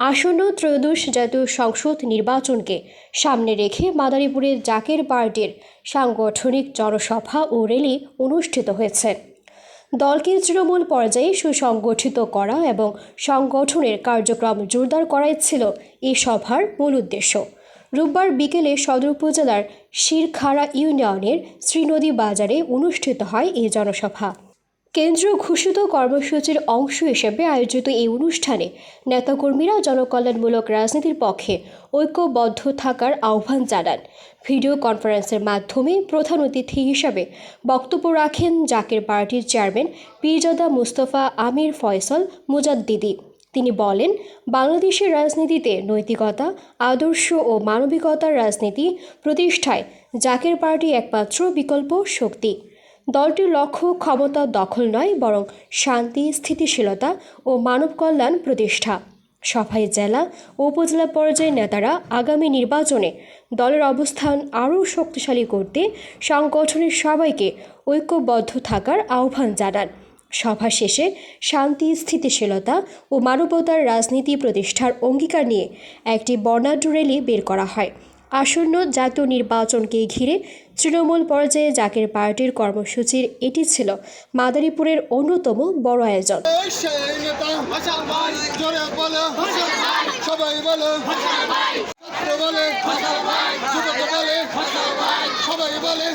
আসন্ন ত্রয়োদশ জাতীয় সংসদ নির্বাচনকে সামনে রেখে মাদারীপুরের জাকের পার্টির সাংগঠনিক জনসভা ও র্যালি অনুষ্ঠিত হয়েছে। দলকে তৃণমূল পর্যায়ে সুসংগঠিত করা এবং সংগঠনের কার্যক্রম জোরদার করাই ছিল এই সভার মূল উদ্দেশ্য। রোববার বিকেলে সদর উপজেলার শিরখাড়া ইউনিয়নের শ্রীনদী বাজারে অনুষ্ঠিত হয় এই জনসভা। কেন্দ্রীয় ঘোষিত কর্মসূচির অংশ হিসেবে আয়োজিত এই অনুষ্ঠানে নেতাকর্মীরা জনকল্যাণমূলক রাজনীতির পক্ষে ঐক্যবদ্ধ থাকার আহ্বান জানান। ভিডিও কনফারেন্সের মাধ্যমে প্রধান অতিথি হিসাবে বক্তব্য রাখেন জাকের পার্টির চেয়ারম্যান পীরজাদা মুস্তফা আমির ফয়সল মুজাদ্দিদি। তিনি বলেন, বাংলাদেশের রাজনীতিতে নৈতিকতা, আদর্শ ও মানবিকতার রাজনীতি প্রতিষ্ঠায় জাকের পার্টি একমাত্র বিকল্প শক্তি। দলটির লক্ষ্য ক্ষমতা দখল নয়, বরং শান্তি, স্থিতিশীলতা ও মানব কল্যাণ প্রতিষ্ঠা। সভায় জেলা ও উপজেলা পর্যায়ের নেতারা আগামী নির্বাচনে দলের অবস্থান আরও শক্তিশালী করতে সংগঠনের সবাইকে ঐক্যবদ্ধ থাকার আহ্বান জানান। সভা শেষে শান্তি, স্থিতিশীলতা ও মানবতার রাজনীতি প্রতিষ্ঠার অঙ্গীকার নিয়ে একটি বর্ণাঢ্য র্যালি বের করা হয়। আসন্ন জাতীয় নির্বাচনকে ঘিরে তৃণমূল পর্যায়ে জাকের পার্টির কর্মসূচির এটি ছিল মাদারীপুরের অন্যতম বড় আয়োজন। সবাই বলে।